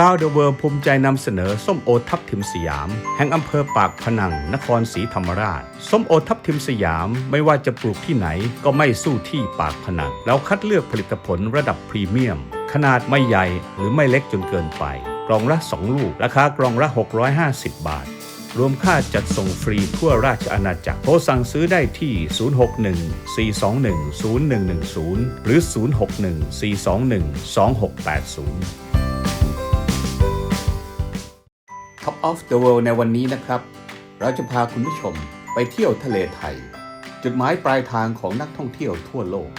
ราวเดอะเวิร์ภูมิใจนำเสนอส้มโอทับทิมสยาม แห่งอำเภอปากพนัง นครศรีธรรมราช ส้มโอทับทิมสยามไม่ว่าจะปลูกที่ไหนก็ไม่สู้ที่ปากพนัง แล้วคัดเลือกผลิตผลระดับพรีเมียม ขนาดไม่ใหญ่หรือไม่เล็กจนเกินไป กล่องละ 2 ลูก ราคากล่องละ 650 บาท รวมค่าจัดส่งฟรีทั่วราชอาณาจักรโทรสั่งซื้อได้ที่ 061-421-0110 หรือ 061-421-2680 of the World ในวันนี้นะครับ เราจะพาคุณผู้ชมไปเที่ยวทะเลไทย จุดหมายปลายทางของนักท่องเที่ยวทั่วโลก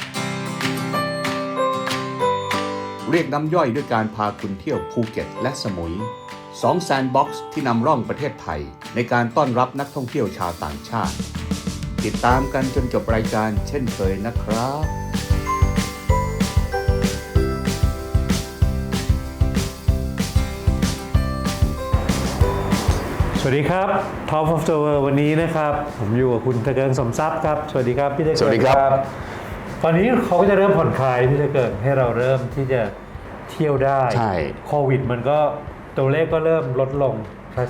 เรียกน้ำย่อยด้วยการพาคุณเที่ยวภูเก็ตและสมุยสองแซนด์บ็อกซ์ที่นำร่องประเทศไทย ในการต้อนรับนักท่องเที่ยวชาวต่างชาติ ติดตามกันจนจบรายการเช่นเคยนะครับ วัสดีครับ Top of the World วันนี้นะครับ ผมอยู่กับคุณตะเกิงสมทรัพย์ครับ สวัสดีครับพี่ตะเกิงสวัสดีครับ ตอนนี้เขาก็จะเริ่มผ่อนคลายพี่ตะเกิงให้เราเริ่มที่จะเที่ยวได้ใช่โควิดมันก็ตัวเลขก็เริ่มลดลง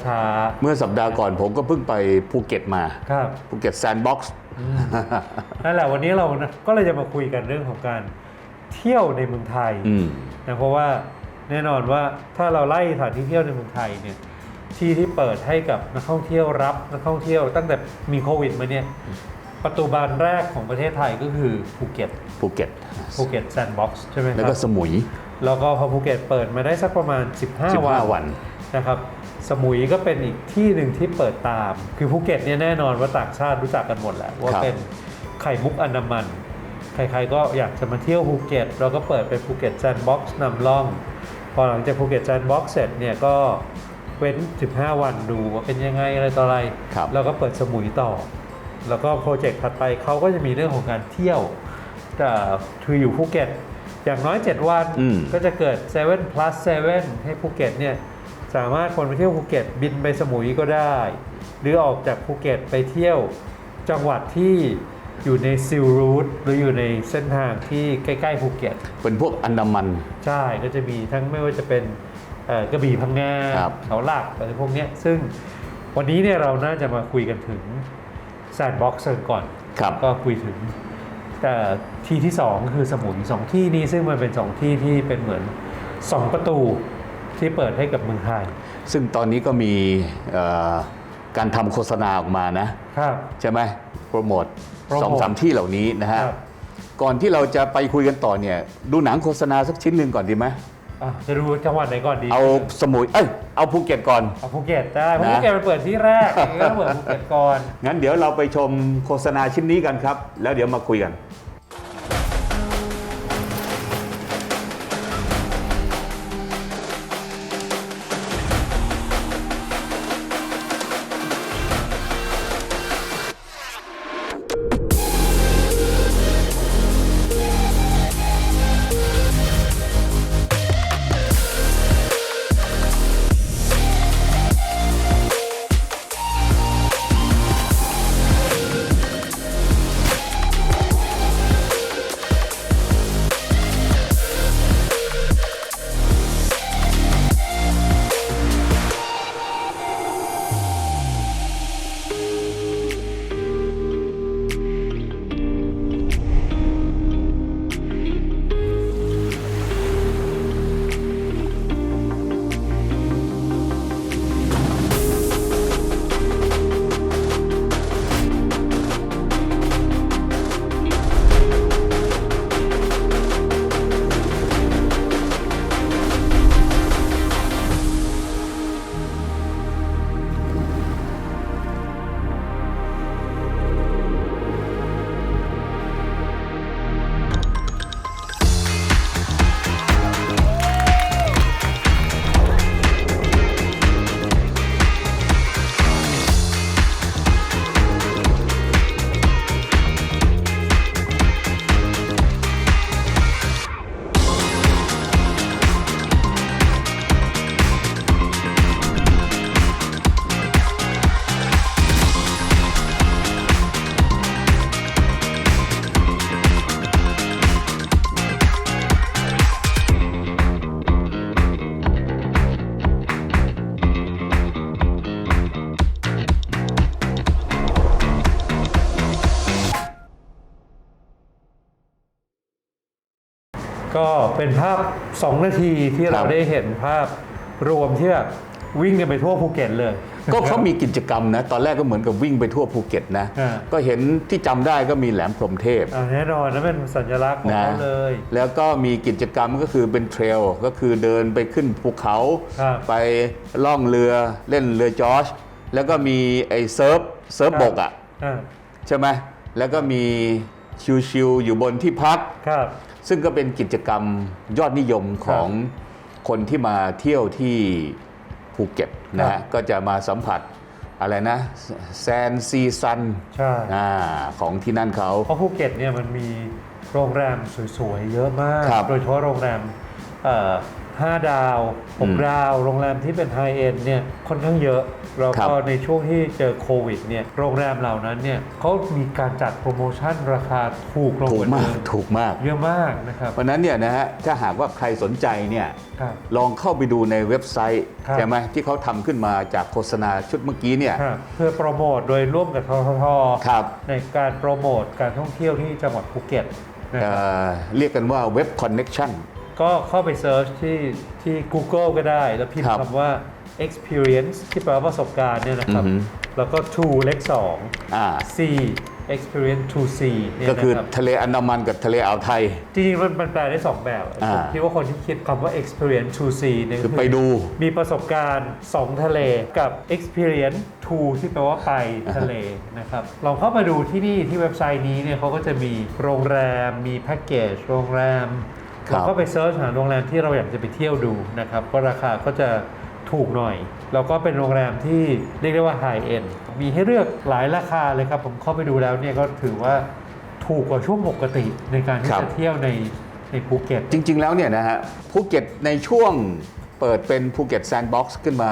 ช้าเมื่อสัปดาห์ก่อนผมก็เพิ่งไปภูเก็ตมาๆครับภูเก็ตแซนด์บ็อกซ์นั่นแหละวันนี้เรานะก็เลยจะมาคุยกันเรื่องของการเที่ยวในเมืองไทยอืมนะเพราะว่าแน่นอนว่าถ้าเราไล่สถานที่เที่ยวในเมืองไทยเนี่ย ที่ที่เปิดให้กับนักท่องเที่ยวรับนักท่องเที่ยวตั้งแต่มีโควิดมาเนี่ยประตูบานแรกของประเทศไทยก็คือภูเก็ตภูเก็ตภูเก็ตแซนด์บ็อกซ์ใช่ไหมคแล้วรัก็บสมุย แล้วก็พอภูเก็ตเปิดมาได้สักประมาณ 15 วัน15วันนะครับสมุยก็เป็นอีกที่หนึ่งที่เปิดตาม คือภูเก็ตเนี่ยแน่นอนว่าต่างชาติรู้จักกันหมดแหละว่าครับเป็นไข่มุกอันดามัน ใครๆก็อยากจะมาเที่ยวภูเก็ต เราก็เปิดเป็นภูเก็ตแซนด์บ็อกซ์นำร่อง พอหลังจากภูเก็ตแซนด์บ็อกซ์เสร็จเนี่ยก็ เว้น 15 วันดูว่าเป็นยังไงอะไรต่ออะไร ครับ แล้วก็เปิดสมุยต่อ แล้วก็โปรเจกต์ถัดไปเขาก็จะมีเรื่องของการเที่ยวแต่คืออยู่ภูเก็ต อย่างน้อย 7 วันอืม ก็จะเกิด7 plus 7 ให้ภูเก็ตเนี่ยสามารถคนไปเที่ยวภูเก็ตบินไปสมุยก็ได้ หรือออกจากภูเก็ตไปเที่ยวจังหวัดที่อยู่ในซิลรูทหรืออยู่ในเส้นทางที่ใกล้ๆภูเก็ต เป็นพวกอันดามัน ใช่ ก็จะมีทั้งไม่ว่าจะเป็นเอ่อ กระบี่พังงาครับเขาหลักอะไรพวกเนี้ยซึ่งวันนี้เนี่ยเราน่าจะมาคุยกันถึงแซนด์บ็อกซ์ก่อน ครับ ก็คุยถึงแต่ที่ที่สองก็คือสมุยสองที่นี้ซึ่งมันเป็นสองที่ที่เป็นเหมือนสองประตูที่เปิดให้กับเมืองไทยซึ่งตอนนี้ก็มีเอ่อการทำโฆษณาออกมานะ ครับ ใช่ไหมโปรโมทโปรโมทสองสามที่เหล่านี้นะฮะ ครับ ก่อนที่เราจะไปคุยกันต่อเนี่ย ดูหนังโฆษณาสักชิ้นหนึ่งก่อนดีไหม อะจะดูจังหวัดไหนก่อนดีเอาสมุย เอ้ย เอาภูเก็ตก่อน เอาภูเก็ตได้เพราะนะ ภูเก็ตมันเปิดที่แรกอย่างนี้ก็ต้องเปิดภูเก็ตก่อนงั้นเดี๋ยวเราไปชมโฆษณาชิ้นนี้กันครับ แล้วเดี๋ยวมาคุยกัน ก็เป็นภาพ 2 นาทีที่ครัเราบได้เห็นภาพรวมที่แบบวิ่งกันไปทั่วภูเก็ตเลย ก็เขามีกิจกรรมนะ ตอนแรกก็เหมือนกับวิ่งไปทั่วภูเก็ตนะอ่าก็เห็นที่จำได้ก็มีแหลมพรหมเทพอ่าแน่นอนนะเป็นสัญลักษณ์ของนะเขาเลย แล้วก็มีกิจกรรมก็คือเป็นเทรลก็คือเดินไปขึ้นภูเขาครับไปล่องเรือเล่นเรือจอร์จแล้วก็มีไอ้เซิร์ฟเซิร์ฟบกอะอ่าใช่ไหมแล้วก็มีชิวๆอยู่บนที่พักครับ ซึ่งก็เป็นกิจกรรมยอดนิยมของคนที่มาเที่ยวที่ภูเก็ตนะครัฮะบก็จะมาสัมผัสอะไรนะแซนซีซันใช่ของที่นั่นเขาเพราะภูเก็ตเนี่ยมันมีโรงแรมสวยๆ เยอะมากครับโดยเฉพาะโรงแรม เอ่อห้าดาวอืม6ดาว โรงแรมที่เป็นไฮเอ็นเนี่ยค่อนข้างเยอะแล้วครับก็ในช่วงที่เจอโควิดเนี่ยโรงแรมเหล่านั้นเนี่ยเขามีการจัดโปรโมชั่นราคาถูกลงถูกกว่ามาเดิกมถูกมากเยอะมากนะครับเพราะฉะนั้นเนี่ยนะฮะถ้าหากว่าใครสนใจเนี่ยครับลองเข้าไปดูในเว็บไซต์ครับใช่ไหมที่เขาทำขึ้นมาจากโฆษณาชุดเมื่อกี้เนี่ยครับเพื่อโปรโมทโดยร่วมกับทททครับในการโปรโมทการท่องเที่ยวที่จังหวัดภูเก็ตนะคเอ่รับอเรียกกันว่าเว็บคอนเน็ชัน ก็เข้าไปเซิร์ชที่ที่ Google ก็ได้ แล้วพิมครัพ์บคำว่า experience ที่แปลว่าประสบการณ์เนี่ยนะครับ อือหือ แล้วก็ to เลขอ่า2 c experience to see เนี่ยก็คือนะครับ ทะเลอันดามันกับทะเลอ่าวไทย จริงๆมันมันแปลได้ 2 แบบอ่าผมคิดว่าคนที่คิดคำว่า experience to see เนี่ยคือไปดูมีประสบการณ์ 2 ทะเลกับ experience to ที่แปลว่าไปทะเลนะครับลองเข้ามาดูที่นี่ที่เว็บไซต์นี้เนี่ยเขาก็จะมีโรงแรมมีแพ็กเกจโรงแรมครับ เราก็ไปเซิร์ชหาโรงแรมที่เราอยากจะไปเที่ยวดูนะครับก็ราคาก็จะถูกหน่อย แล้วก็เป็นโรงแรมที่เรียกได้ว่าไฮเอ็นมีให้เลือกหลายราคาเลยครับผมเข้าไปดูแล้วเนี่ยก็ถือว่าถูกกว่าช่วงปกติในการที่ครับจะเที่ยวในในภูเก็ต จริง ๆ แล้วเนี่ยนะฮะภูเก็ตในช่วงเปิดเป็นภูเก็ตแซนด์บ็อกซ์ขึ้นมา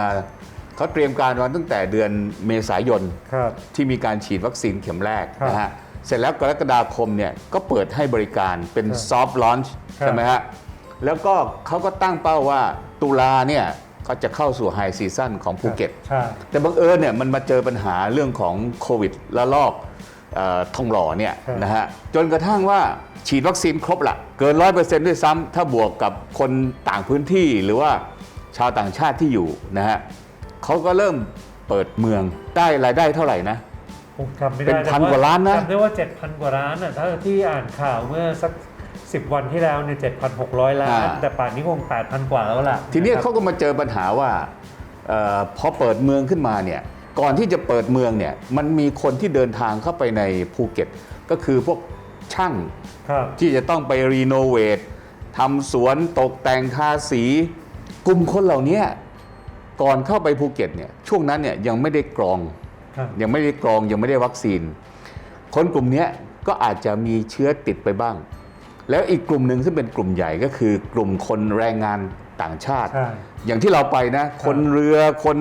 เขาเตรียมการมาตั้งแต่เดือนเมษายนครับที่มีการฉีดวัคซีนเข็มแรกครับนะฮะ เสร็จแล้วกรกฎาคมเนี่ยก็เปิดให้บริการเป็นครับซอฟต์ลอนช์ครับใช่ไหมฮะแล้วก็เขาก็ตั้งเป้าว่าตุลาเนี่ยก็จะเข้าสู่ไฮซีซั่นของภูเก็ตใช่แต่บังเอิญเนี่ยมันมาเจอปัญหาเรื่องของโควิดละลอกเออทองหล่อเนี่ยครับนะฮะจนกระทั่งว่าฉีดวัคซีนครบละเกินร้อยเปอร์เซ็นต์ด้วยซ้ำถ้าบวกกับคนต่างพื้นที่หรือว่าชาวต่างชาติที่อยู่นะฮะเขาก็เริ่มเปิดเมืองได้รายได้เท่าไหร่นะ ผมจำไม่ได้เป็นพันแต่กว่าล้านนะจำได้ว่า 7,000 กว่าล้านอะถ้าที่อ่านข่าวเมื่อสัก 10 วันที่แล้วเนี่ย7,600 ล้าน อ่า แต่ป่านนี้คง 8,000 กว่าแล้วล่ะทีนี้ะครับ เขาก็มาเจอปัญหาว่าเออพอเปิดเมืองขึ้นมาเนี่ยก่อนที่จะเปิดเมืองเนี่ยมันมีคนที่เดินทางเข้าไปในภูเก็ต ก็คือพวกช่างครับ ที่จะต้องไปรีโนเวททำสวนตกแต่งทาสี กลุ่มคนเหล่านี้ก่อนเข้าไปภูเก็ตเนี่ยช่วงนั้นเนี่ยยังไม่ได้กรองครับ ยังไม่ได้กรองยังไม่ได้วัคซีน คนกลุ่มเนี้ยก็อาจจะมีเชื้อติดไปบ้าง แล้วอีกกลุ่มหนึ่งซึ่งเป็นกลุ่มใหญ่ก็คือกลุ่มคนแรงงานต่างชาติใช่อย่างที่เราไปนะ คนเรือคน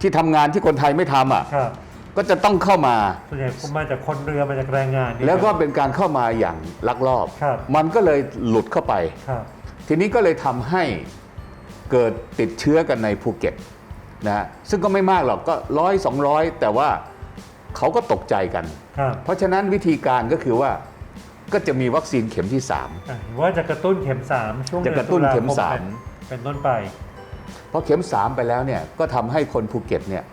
ที่ทำงานที่คนไทยไม่ทำอะครับก็จะต้องเข้ามาส่วนใหญ่มาจากคนเรือมาจากแรงงานนี่แล้วก็เป็นการเข้ามาอย่างลักลอบครับมันก็เลยหลุดเข้าไปครับทีนี้ก็เลยทำให้เกิดติดเชื้อกันในภูเก็ต นะฮะซึ่งก็ไม่มากหรอกก็ร้อยสองร้อยแต่ว่าเขาก็ตกใจกัน ครับเพราะฉะนั้นวิธีการก็คือว่าก็จะมีวัคซีนเข็มที่ อะว่าจะกระตุ้นเข็ม3ช่วงจะกระตุ้นเข็มดือตุลสามเป็นเป็นต้นไป3พอเข็ม 3 ไปแล้วเนี่ยก็ทำให้คนภูเก็ตเนี่ย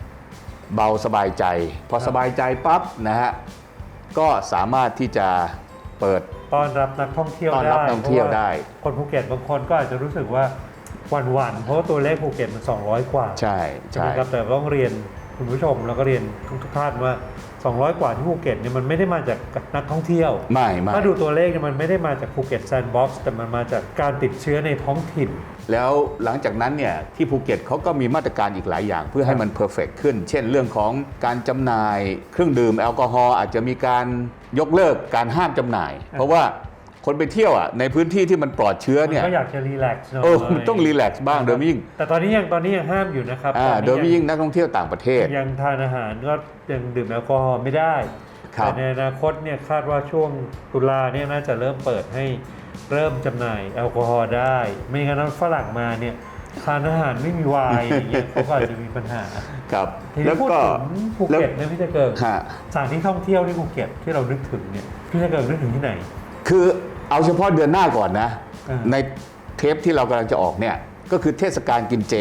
เบาสบายใจ พอครับ สบายใจปั๊บนะฮะก็สามารถที่จะเปิด ต้อนรับนักท่องเที่ยวต้อนได้รับนักท่องเที่ยวได้พราะว่าคนภูเก็ตบางคนก็อาจจะรู้สึกว่า หวั่นๆเพราะว่าตัวเลขภูเก็ตมัน 200 กว่าใช่ใช่ไหใช่มครับแต่ต้องเรียนคุณผู้ชมแล้วก็เรียนทุกทุกท่านว่า 200 กว่าที่ภูเก็ตเนี่ยมันไม่ได้มาจากนักท่องเที่ยว ไม่ไม่ถ้าดูตัวเลขเนี่ยมันไม่ได้มาจากภูเก็ตแซนด์บ็อกซ์แต่มันมาจากการติดเชื้อในท้องถิ่น แล้วหลังจากนั้นเนี่ยที่ภูเก็ตเขาก็มีมาตรการอีกหลายอย่าง เพื่อให้มันเพอร์เฟกขึ้น เช่นเรื่องของการจำหน่ายเครื่องดื่มแอลกอฮอล์อาจจะมีการยกเลิกการห้ามจำหน่าย เพราะว่า คนไปเที่ยวอะในพื้นที่ที่มันปลอดเชื้อมันเนี่ยก็อยากจะรีแลกซ์หน่อยเออมันต้องรีแลกซ์บ้างโดยยิ่ง แต่ตอนนี้ยังตอนนี้ยังห้ามอยู่นะครับอ่าตอนนี้โดยยิ่งนักท่องเที่ยวต่างประเทศ ยังทานอาหารก็ยังดื่มแอลกอฮอล์ไม่ได้ครับแต่ในอนาคตเนี่ยคาดว่าช่วงตุลาเนี่ยน่าจะเริ่มเปิดให้เริ่มจำหน่ายแอลกอฮอล์ได้ ไม่งั้นฝรั่งมาเนี่ยทานอาหารไม่มีไวน์อย่างเงี้ยเขาก็อาจจะมีปัญหาครับทีแล้นี้วพูดก็ถึงภูเก็ตเนี่ยพี่จะเกิดฮะสถานที่ท่องเที่ยวที่ภูเก็ตที่เรานึกถึงเนี่ยพี่จะเกิดนึกถึงที่ไหน คือ เอาเฉพาะเดือนหน้าก่อนนะ อ่า ในเทปที่เรากำลังจะออกเนี่ย ก็คือเทศกาลกินเจ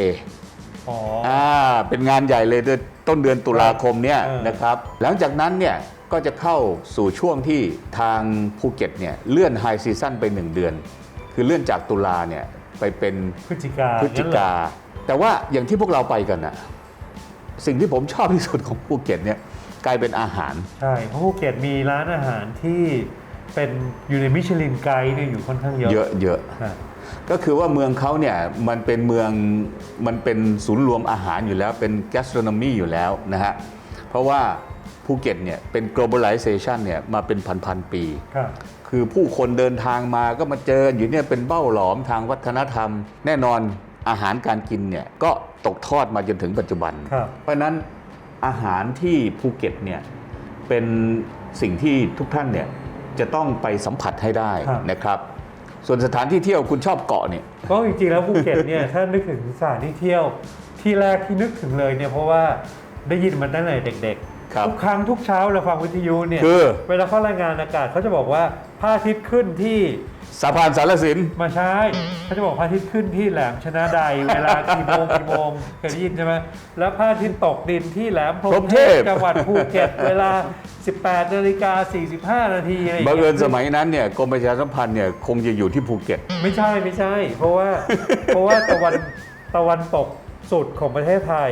อ๋ออ่าเป็นงานใหญ่เลยเดือนต้นเดือนตุลาคมเนี่ยเออ นะครับ หลังจากนั้นเนี่ยก็จะเข้าสู่ช่วงที่ทางภูเก็ตเนี่ยเลื่อนไฮซีซั่นไป 1 เดือน คือเลื่อนจากตุลาเนี่ยไปเป็น พฤศจิกาพฤศจิงั้นเหรกาอแต่ว่าอย่างที่พวกเราไปกันอะสิ่งที่ผมชอบที่สุดของภูเก็ตเนี่ยกลายเป็นอาหาร ใช่เพราะภูเก็ตมีร้านอาหารที่ เป็นอยู่ในมิชลินไกด์เนี่ยอยู่ค่อนข้างเยอะเยอะเยอะอะก็คือว่าเมืองเขาเนี่ยมันเป็นเมืองมันเป็นศูนย์รวมอาหารอยู่แล้วเป็น gastronomy อยู่แล้วนะฮะ เพราะว่าภูเก็ตเนี่ยเป็น globalization เนี่ยมาเป็นพันๆปี ครับ คือผู้คนเดินทางมาก็มาเจอกันอยู่เนี่ยเป็นเบ้าหลอมทางวัฒนธรรม แน่นอนอาหารการกินเนี่ยก็ตกทอดมาจนถึงปัจจุบัน ครับ เพราะฉะนั้นอาหารที่ภูเก็ตเนี่ยเป็นสิ่งที่ทุกท่านเนี่ย จะต้องไปสัมผัสให้ได้ครับ นะครับ ส่วนสถานที่เที่ยวคุณชอบเกาะเนี่ย ก็จริงๆแล้วภูเก็ตเนี่ย ถ้านึกถึงสถานที่เที่ยวที่แรกที่นึกถึงเลยเนี่ยเพราะว่าได้ยินมันตั้งแต่เด็กครับๆทุกครั้งทุกเช้าเราฟังวิทยุเนี่ยคือเวลาเขารายงานอากาศเขาจะบอกว่าพระอาทิตย์ขึ้นที่สะพานสารสิน มาใช้เขาจะบอกพระอาทิตย์ขึ้นที่แหลมชนะใดเวลากี่โมงกี่โมงเคยได้ยินใช่ไหมแล้วพระอาทิตย์ตกดินที่แหลมพรพรหหมมเทเทพพจังหวัดภูเก็ตเวลา 18นาฬิกา45 นาทีอะไรอย่างบังเงี้ยเอิญสมัยนั้นเนี่ยกรมประชาสัมพันธ์เนี่ยคงจะอยู่ที่ภูเก็ต ไม่ใช่ไม่ใช่ เพราะว่า เพราะว่าตะวันตะวันตกสุดของประเทศไทย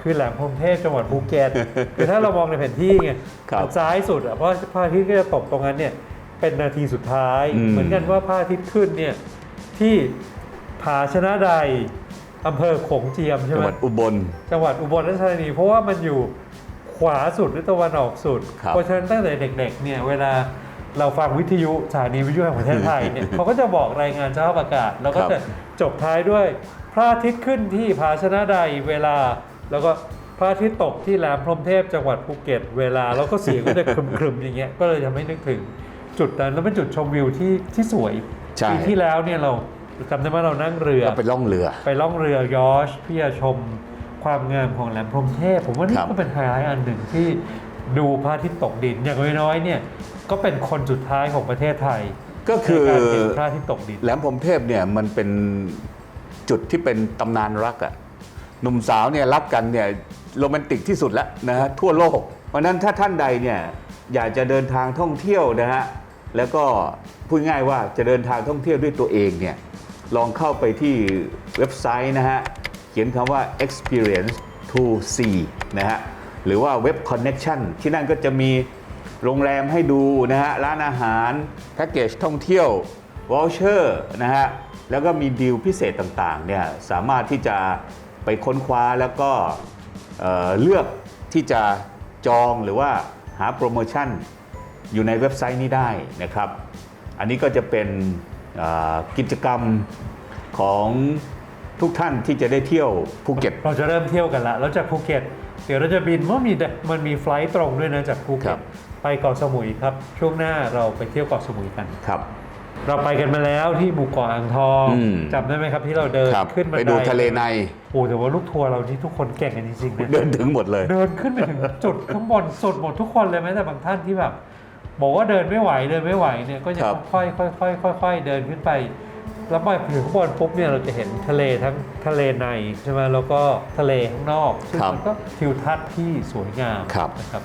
คือแหลมพรหมเทพจังหวัดภูเก็ตคือถ้าเรามองในแผนที่ไงครับทางซ้ายสุดอะเพราะพระอาทิตย์ก็จะตกตรงนั้นเนี่ยเป็นนาทีสุดท้ายอืมเหมือนกันว่าพระอาทิตย์ขึ้นเนี่ยที่ผาชนะใดอำเภอโขงเจียมใช่จังไหหม วัดอุบล จังหวัดอุบลราชธานีเพราะว่ามันอยู่ ขวาสุดหรือตะวันออกสุด ครับเพราะฉะนั้นตั้งแต่เด็กๆเนี่ยเวลาเราฟังวิทยุสถานีวิทยุแห่งประเทศไทยเนี่ย เขาก็จะบอกรายงานสภาพอากาศ แล้วก็ครับ จะจบท้ายด้วยพระอาทิตย์ขึ้นที่ผาชนะใดเวลา แล้วก็พระอาทิตย์ตกที่แหลมพรหมเทพจังหวัดภูเก็ต เวลาแล้วก็เสียงก็จะครึมๆอย่างเงี้ยก็เลยทำให้นึกถึงจุดนั้นแล้วเป็นจุดชมวิวที่ที่สวยใช่ ปีที่แล้วเนี่ยเราจำได้ว่าเรานั่งเรือ ก็ไปล่องเรือ ไปล่องเรือยอชเพื่อชม ความงามของแหลมพรหมเทพ ผมว่านี่ครับก็เป็นไฮไลท์อันหนึ่งที่ดูพระอาทิตย์ตกดิน อย่างน้อยๆเนี่ยก็เป็นคนสุดท้ายของประเทศไทย ก็คือในการเห็นพระอาทิตย์ตกดินแหลมพรหมเทพเนี่ยมันเป็นจุดที่เป็นตำนานรักอะหนุ่มสาวเนี่ยรักกันเนี่ยโรแมนติกที่สุดแล้วนะฮะทั่วโลกเพราะฉะนั้นถ้าท่านใดเนี่ยอยากจะเดินทางท่องเที่ยวนะฮะแล้วก็พูดง่ายว่าจะเดินทางท่องเที่ยวด้วยตัวเองเนี่ยลองเข้าไปที่เว็บไซต์นะฮะ เขียนคำว่า experience to see นะฮะ หรือว่า web connection ที่นั่นก็จะมีโรงแรมให้ดูนะฮะ ร้านอาหารแพ็กเกจท่องเที่ยววอลเชอร์นะฮะ แล้วก็มีดีลพิเศษต่างๆเนี่ยสามารถที่จะไปค้นคว้าแล้วก็เเลือกที่จะจองหรือว่าหาโปรโมชั่นอยู่ในเว็บไซต์นี้ได้นะครับ อันนี้ก็จะเป็นกิจกรรมของ ทุกท่านที่จะได้เที่ยวภูเก็ต เราจะเริ่มเที่ยวกันละแล้วจากภูเก็ต เดี๋ยวเราจะบินเมื่อมีมันมีไฟลท์ตรงด้วยนะจากภูคเก็รัตบไปเกาะสมุยครับ ช่วงหน้าเราไปเที่ยวเกาะสมุยกันครับ เราไปกันมาแล้วที่หมู่เกาะอ่างทองอืมจำได้ไหมครับที่เราเดินครับขึ้นบันไปไดดูทะเลในโอ้แต่ว่าลูกทัวร์เราที่ทุกคนเก่งกันจริงๆนะเดินถึงหมดเลย เดินขึ้นไปถึงจุดข้างบนสุดหมดทุกคนเลยแม้แต่บางท่านที่แบบบอกว่าเดินไม่ไหวเดินไม่ไหวเนี่ยก็ยังครับค่อยๆค่อยๆค่อยๆเดินขึ้นไป แล้วไปถึงข้างบนปุ๊บเนี่ยเราจะเห็นทะเลทั้งทะเลในใช่ไหมแล้วก็ทะเลข้างนอกซึ่งครับ มันก็ทิวทัศน์ที่สวยงามครับ นะครับ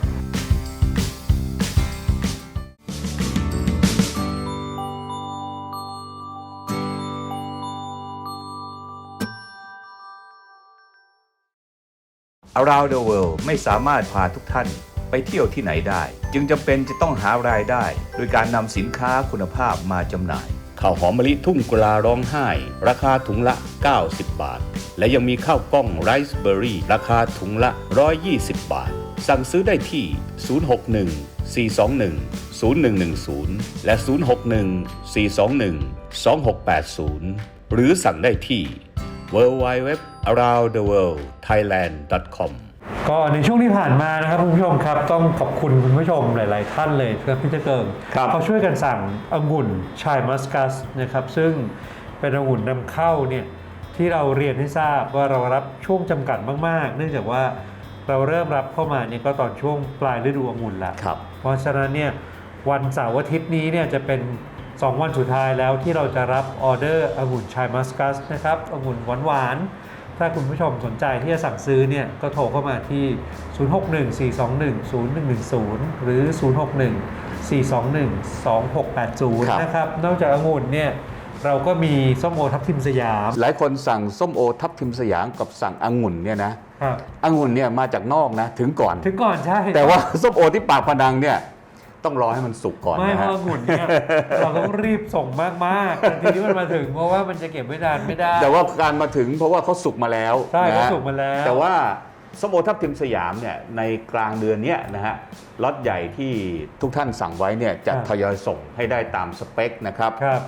Around the World ไม่สามารถพาทุกท่านไปเที่ยวที่ไหนได้ จึงจำเป็นจะต้องหารายได้ โดยการนำสินค้าคุณภาพมาจำหน่าย ข้าวหอมมะลิทุ่งกุลาร้องไห้ ราคาถุงละ 90 บาท และยังมีข้าวกล้องไรซ์เบอร์รี่ ราคาถุงละ 120 บาท สั่งซื้อได้ที่ 061 421 0110 และ 061 421 2680 หรือสั่งได้ที่ w w w aroundtheworldthailand.com ก็ในช่วงที่ผ่านมานะครับคุณผู้ชมครับ ต้องขอบคุณคุณผู้ชมหลาย ๆ ท่านเลยครับพี่เจเกิงครับเขาช่วยกันสั่งองุ่นชายมัสกัสนะครับซึ่งเป็นองุ่นนำเข้าเนี่ยที่เราเรียนให้ทราบว่าเรารับช่วงจำกัดมาก ๆ เนื่องจากว่าเราเริ่มรับเข้ามาเนี่ยก็ตอนช่วงปลายฤดูองุ่นละครับเพราะฉะนั้นเนี่ยวันเสาร์อาทิตย์นี้เนี่ยจะเป็น 2 วันสุดท้ายแล้วที่เราจะรับออเดอร์องุ่นชายมัสกัสนะครับองุ่นหวานๆ ถ้าคุณผู้ชมสนใจที่จะสั่งซื้อเนี่ยก็โทรเข้ามาที่ 0614210110 หรือ 0614212680ครับนะครับ นอกจากองุ่นเนี่ยเราก็มีส้มโอทับทิมสยาม หลายคนสั่งส้มโอทับทิมสยามกับสั่งองุ่นเนี่ยนะครับองุ่นเนี่ยมาจากนอกนะถึงก่อน ถึงก่อนใช่ แต่ว่าส้มโอที่ปากพนังเนี่ย ต้องรอให้มันสุกก่อนไม่นะเพฮะ ราะองุ่นเนี่ยเราต้องรีบส่งมากๆทันทีที่มันมาถึงเพราะว่ามันจะเก็บไว้นานไม่ได้ แต่ว่าการมาถึงเพราะว่าเขาสุกมาแล้วใช่นะเขาฮะสุกมาแล้ว แต่ว่าส้มโอทับทิมสยามเนี่ยในกลางเดือนเนี้ยนะฮะล็อตใหญ่ที่ทุกท่านสั่งไว้เนี่ยจะครับทยอยส่งให้ได้ตามสเปคนะครับ ครับ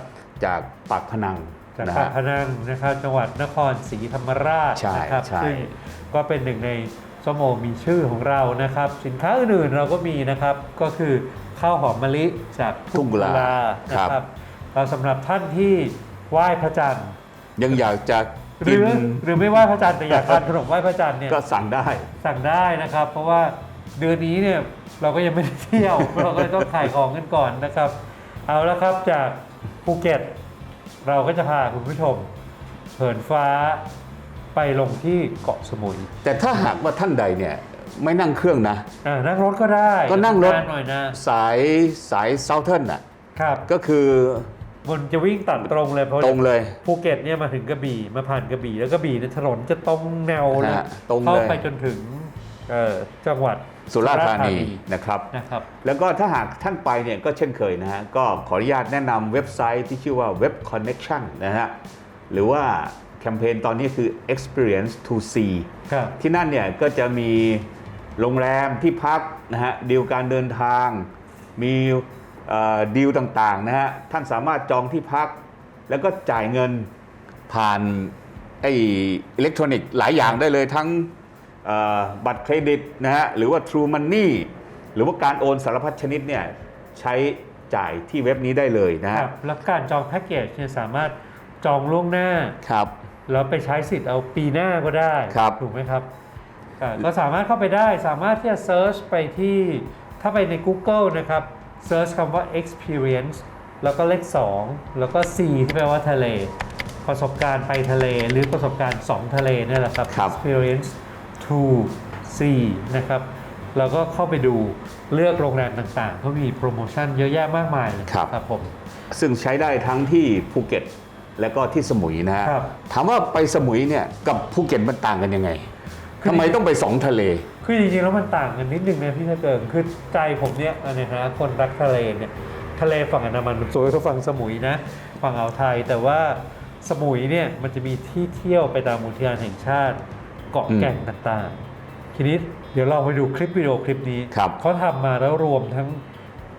จากปากพนังจากนะปากฮะพนังนะครับจังหวัดนครศรีธรรมราชใช่นะครับใช่ ซึ่งก็เป็นหนึ่งในส้มโอมีชื่อของเรานะครับ สินค้าอื่นๆเราก็มีนะครับก็คือ ข้าวหอมมะลิจากทุ่งกุลานะครับเราสำหรับท่านที่ไหว้พระจันทร์ ยังอยากจะหกิรืน อหรือไม่ไหว้พระจันทร์แต่อยากทานขนมไหว้พระจันทร์เนี่ยก็สั่งได้ สั่งได้นะครับ เพราะว่าเดือนนี้เนี่ยเราก็ยังไม่ได้เที่ยว เราก็เลยต้องขายของกันก่อนนะครับ เอาละครับจากภูเก็ต เราก็จะพาคุณผู้ชมเหินฟ้าไปลงที่เกาะสมุย แต่ถ้าหากว่าท่านใดเนี่ย ไม่นั่งเครื่องนะอ่านั่งรถก็ได้ก็นั่งรถาหน่อยนะสายสายเซาเทิร์นอะครับก็คือมันจะวิ่งตัดตรงเลยเพราะตรงเลย ภูเก็ตเนี่ยมาถึงกระบี่มาผ่านกระบี่แล้วกระบี่เนี่ยถนนจะตรงแนวเลยฮะตรงเลย เข้าไปจนถึงเอ่อจังหวัดสุราษฎร์ธานีสุนะครับ นะครับ แล้วก็ถ้าหากท่านไปเนี่ยก็เช่นเคยนะฮะ ก็ขออนุญาตแนะนำเว็บไซต์ที่ชื่อว่า Web Connection นะฮะ หรือว่าแคมเปญตอนนี้คือ Experience to See ครับ ที่นั่นเนี่ยก็จะมี โรงแรมที่พักนะฮะดีลการเดินทาง มีเอ่อดีลต่างๆนะฮะท่านสามารถจองที่พัก แล้วก็จ่ายเงินผ่านไอ้อิเล็กทรอนิกส์หลายอย่างได้เลยทั้งเอ่อบัตรเครดิตนะฮะหรือว่า True Money หรือว่าการโอนสารพัดชนิดเนี่ยใช้จ่ายที่เว็บนี้ได้เลยนะคฮะรับ แล้วการจองแพ็กเกจเนี่ยสามารถจองล่วงหน้าครับแล้วไปใช้สิทธิ์เอาปีหน้าก็ได้ครับถูกไหมครับ อ่าก็สามารถเข้าไปได้สามารถที่จะเซิร์ชไปที่ถ้าไปใน Google นะครับเซิร์ชคำว่า experience แล้วก็เลข 2 แล้วก็ C ที่แปลว่าทะเล ประสบการณ์ไปทะเลหรือประสบการณ์ 2 ทะเลเนี่ยแหละครับ ครับ experience to sea นะครับแล้วก็เข้าไปดูเลือกโรงแรมต่างๆเขามีโปรโมชั่นเยอะแยะมากมายเลยครับ ครับผม ซึ่งใช้ได้ทั้งที่ภูเก็ตและก็ที่สมุยนะฮะครับ ถามว่าไปสมุยเนี่ยกับภูเก็ตมันต่างกันยังไงคือ ทำไมต้องไปสองทะเล คือจริงๆแล้วมันต่างกันนิดนึงนะพี่ตะเกิงคือใจผมเนี่ยอันนี้นะคนรักทะเลเนี่ยทะเลฝั่งอันดามันมันสวยกว่าฝั่งสมุยนะฝั่งอ่าวไทย แต่ว่าสมุยเนี่ยมันจะมีที่เที่ยวไปตามอุทยานแห่งชาติ เกาะอืมแก่งต่างๆ ทีนี้เดี๋ยวเราไปดูคลิปวิดีโอคลิปนี้ครับเขาทำมาแล้วรวมทั้ง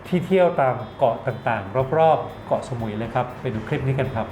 ที่เที่ยวตามเกาะต่างๆ รอบๆ เกาะสมุยเลยครับ ไปดูคลิปนี้กันครับ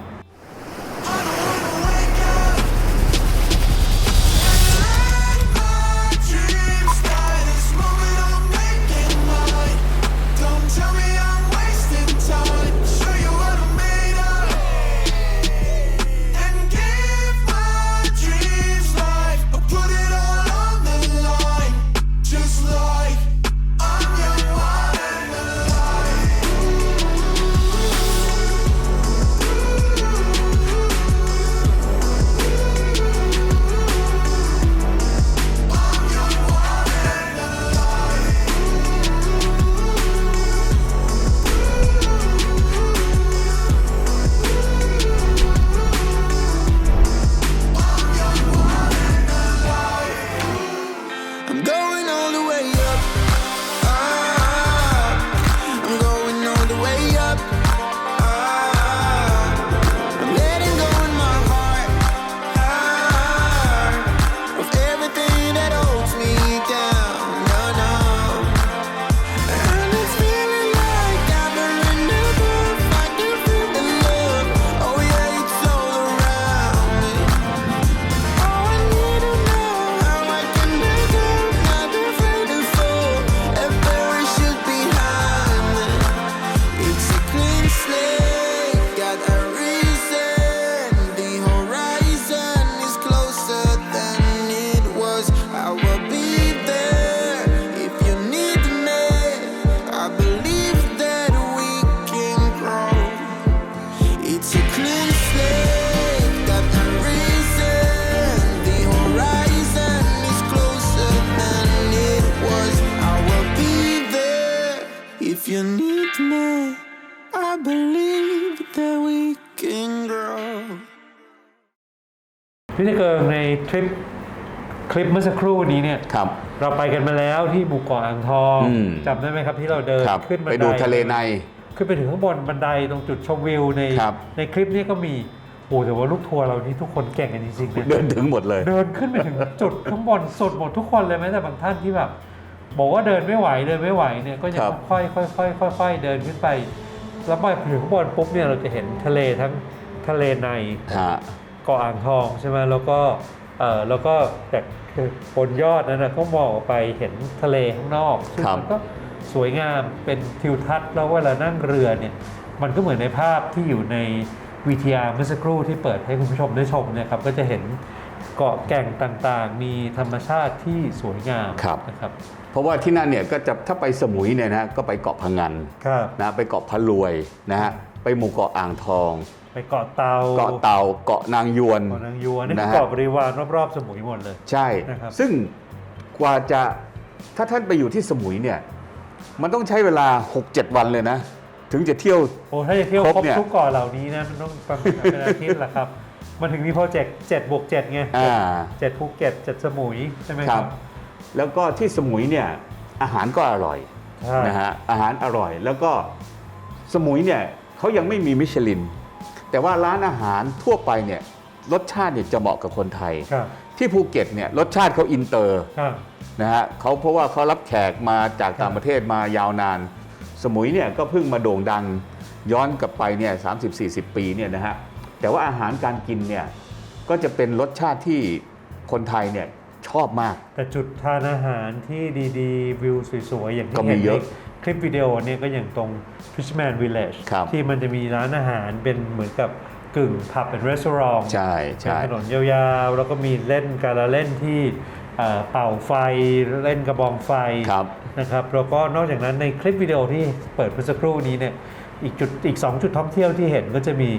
พี่เกิงในทริปคลิปเมื่อสักครู่นี้เนี่ย ครับ เราไปกันมาแล้วที่หมู่เกาะอ่างทองอืม จำได้ไหมครับที่เราเดินขึ้นไปดูทะเลใน ขึ้นไปถึงข้างบนบันไดตรงจุดชมวิวในในคลิปนี้ก็มีโอ้แต่ว่าลูกทัวร์เรานี้ทุกคนเก่งกันจริงๆนะเดินถึงหมดเลย เดินขึ้นไปถึงจุดข้างบนสุดหมดทุกคนเลยแม้แต่บางท่านที่แบบ บอกว่าเดินไม่ไหวเดินไม่ไหวเนี่ยก็ยังครับ ค่อยๆค่อยๆค่อยๆเดินขึ้นไป แล้วไปถึงข้างบนปุ๊บเนี่ยเราจะเห็นทะเลทั้งทะเลในฮะ เกาะอ่างทองใช่ไหมแล้วก็เออแล้วก็จากบนยอดนั้นนะก็มองออกไปเห็นทะเลข้างนอกซึ่งครับ มันก็สวยงามเป็นทิวทัศน์แล้วเวลานั่งเรือเนี่ยมันก็เหมือนในภาพที่อยู่ในวีทีอาร์เมื่อสักครู่ที่เปิดให้คุณผู้ชมได้ชมเนี่ยครับก็จะเห็น เกาะแก่งต่างๆ มีธรรมชาติที่สวยงามครับ นะครับ เพราะว่าที่นั่นเนี่ยก็จะถ้าไปสมุยเนี่ยนะก็ไปเกาะพังงันครับ นะไปเกาะพะรวยนะฮะไปหมู่เกาะอ่างทอง ไปเกาะเตาเกาะเต่าเกาะนางยวน เกาะนางยัวนี่นะคือฮะ เกาะบริวารรอบๆ สมุยหมดเลย ใช่ นะครับ ซึ่งกว่าจะถ้าท่านไปอยู่ที่สมุยเนี่ยมันต้องใช้เวลา 6-7 วันเลยนะ ถึงจะเที่ยว โอ้ถ้าจะเที่ยวครบครบเนี่ย ทุกเกาะเหล่านี้นะมันต้องประมาณเป็นอาทิตย์แหละครับ มันถึงมีโปรเจกต์7บวก7ไงอ่า เจ็ดภูเก็ตเจ็ดสมุยใช่ไหมคครัรับ บแล้วก็ที่สมุยเนี่ยอาหารก็อร่อยใช่นะฮะอาหารอร่อย แล้วก็สมุยเนี่ยเขายังไม่มีมิชลิน แต่ว่าร้านอาหารทั่วไปเนี่ยรสชาติเนี่ยจะเหมาะกับคนไทย ครับที่ภูเก็ตเนี่ยรสชาติเขาอินเตอร์ครับ นะฮะเขาเพราะว่าเขารับแขกมาจากต่างประเทศมายาวนาน สมุยเนี่ยก็เพิ่งมาโด่งดังย้อนกลับไปเนี่ยสาสิปีเนี่ยนะฮะ แต่ว่าอาหารการกินเนี่ยก็จะเป็นรสชาติที่คนไทยเนี่ยชอบมาก แต่จุดทานอาหารที่ดีๆ วิวสวยๆ อย่างก็ที่มีเห็นเยในอะคลิปวิดีโอเนี่ยก็อย่างตรง Fishman Village ครับ ที่มันจะมีร้านอาหารเป็นเหมือนกับกึ่งผับเป็นรีสอร์ทใช่เป็นใช่ ถนนยาวๆ แล้วก็มีเล่นการละเล่นที่เอ่อเป่าไฟเล่นกระบองไฟครับนะครับแล้วก็นอกจากนั้นในคลิปวิดีโอที่เปิดเมื่อสักครู่นี้เนี่ยอีกจุดอีก 2 จุดท่องเที่ยวที่เห็นก็จะมี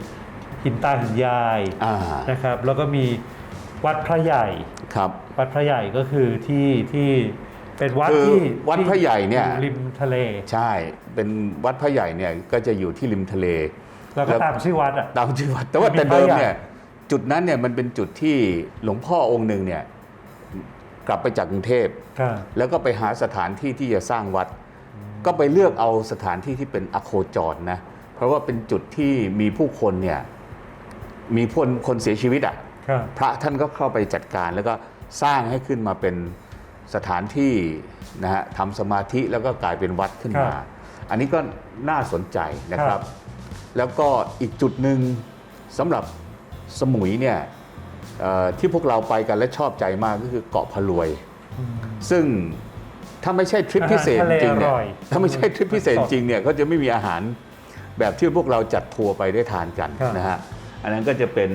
หินตาหินยายอ่านะครับ แล้วก็มีวัดพระใหญ่ ครับวัดพระใหญ่ก็คือที่ที่เป็นวัดคือที่วัดพระใหญ่เนี่ยอริมทะเล ใช่เป็นวัดพระใหญ่เนี่ยก็จะอยู่ที่ริมทะเล แล้วก็ตามชื่อวัดอะตามชื่อวัดแต่ว่ามีแต่เดิมพระใหญ่เนี่ยจุดนั้นเนี่ยมันเป็นจุดที่หลวงพ่อองค์หนึ่งเนี่ยกลับไปจากกรุงเทพ ครับแล้วก็ไปหาสถานที่ที่จะสร้างวัด ก็ไปเลือกเอาสถานที่ที่เป็นอโคจรนะ เพราะว่าเป็นจุดที่มีผู้คนเนี่ย มีคนคนเสียชีวิตอะครับพระท่านก็เข้าไปจัดการแล้วก็สร้างให้ขึ้นมาเป็นสถานที่นะฮะทำสมาธิแล้วก็กลายเป็นวัดขึ้นมาอันนี้ก็น่าสนใจนะครับแล้วก็อีกจุดหนึ่งสำหรับสมุยเนี่ยเอ่อที่พวกเราไปกันและชอบใจมากก็คือเกาะพะรวยซึ่งถ้าไม่ใช่ทริปพิเศษจริงๆเนี่ยถ้าไม่ใช่ทริปพิเศษจริงเนี่ยเขาจะไม่มีอาหารแบบที่พวกเราจัดทัวร์ไปได้ทานกันนะฮะ อันนั้นก็จะเป็น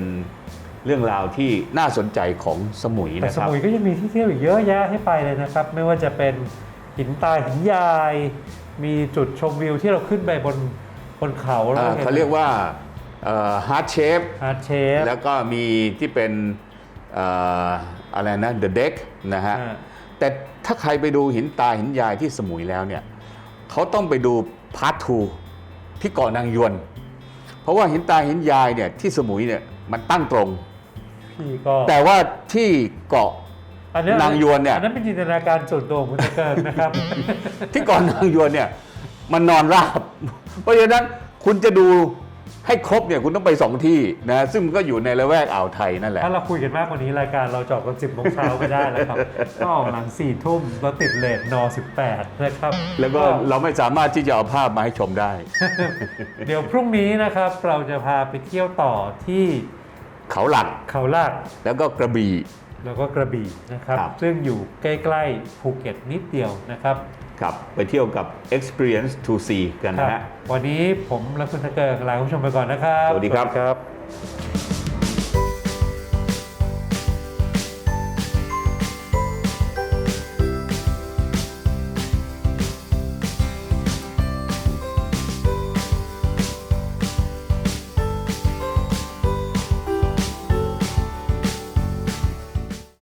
เรื่องราวที่น่าสนใจของสมุยแต่นะสครับ มุยก็ยังมีที่เที่ยวอีกเยอะแยะให้ไปเลยนะครับ ไม่ว่าจะเป็นหินตาหินยาย มีจุดชมวิวที่เราขึ้นไปบนบนเขาแล้วอ่าเขาเรียกว่าฮาร์ดเชฟอาร์เชฟ แล้วก็มีที่เป็นเอ่ออะไรนะ The Deck นะฮะ อ่า แต่ถ้าใครไปดูหินตาหินยายที่สมุยแล้วเนี่ยเขาต้องไปดูพาร์ททูที่เกาะนางยวน เพราะว่าหินตาหินยายเนี่ยที่สมุยเนี่ยมันตั้งตรง พี่ก็แต่ว่าที่เกาะ อันนั้นนางยวนเนี่ย อันนั้นเป็นจินตนาการส่วนตัวของคุณตะเกิงนะครับ ที่เกาะนางยวนเนี่ย มันนอนราบ เพราะฉะนั้นคุณจะดู ให้ครบเนี่ยคุณต้องไปสองที่นะซึ่งมันก็อยู่ในละแวกอ่าวไทยนั่นแหละ ถ้าเราคุยกันมากกว่านี้รายการเราจอบกันสิบโมงเช้าก็ได้แล้วครับ ก็ออกหลังสี่ทุ่มแล้วติดเลทนสิบแปดนะครับ แล้วก็เราไม่สามารถที่จะเอาภาพมาให้ชมได้ เดี๋ยวพรุ่งนี้นะครับเราจะพาไปเที่ยวต่อที่เขาหลักเขาลากแล้วก็กระบี่แล้วก็กระบี่นะครับ ครับ ซึ่งอยู่ใกล้ ๆ ภูเก็ตนิดเดียวนะครับ ครับไปเที่ยวกับ Experience to See กันครันะบฮะ วันนี้ผมและคุณตะเกิงลาคุณผู้ชมไปก่อนนะครับ สวัสดีครับครับ